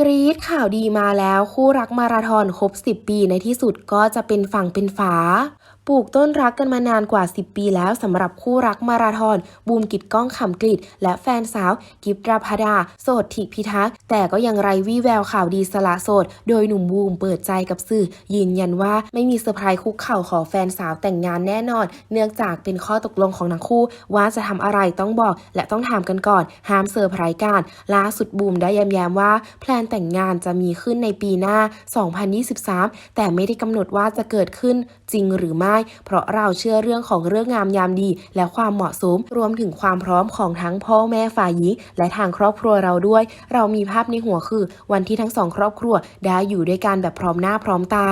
กรีดข่าวดีมาแล้วคู่รักมาราธอนครบ 10 ปีในที่สุดก็จะเป็นฝั่งเป็นฝา ปลูกต้นรักกันมานานกว่า 10 ปีแล้วสำหรับคู่รักมาราธอน บูมกิดก้องขำกลิดและแฟนสาว กิฟราพดา โสดถิพิทักษ์แต่ก็ยังไร้วี่แววข่าวดีสละโสด โดยหนุ่มบูมเปิดใจกับสื่อ ยืนยันว่าไม่มีเซอร์ไพรส์คุกเข่าขอแฟนสาวแต่งงานแน่นอน เนื่องจากเป็นข้อตกลงของทั้งคู่ ว่าจะทำอะไรต้องบอก และต้องถามกันก่อนห้ามเซอร์ไพรส์กันล่าสุดบูมได้ย้ำๆว่า แพลนแต่งงานจะมีขึ้นในปีหน้า 2023 แต่ไม่ได้กำหนดว่าจะเกิดขึ้นจริงหรือไม่เพราะเราเชื่อเรื่องของเรื่องงามยามดี และความเหมาะสม รวมถึงความพร้อมของทั้งพ่อแม่ฝ่ายหญิง และทางครอบครัวเราด้วย เรามีภาพในหัวคือ วันที่ทั้งสองครอบครัวได้อยู่ด้วยกันแบบพร้อมหน้าพร้อมตา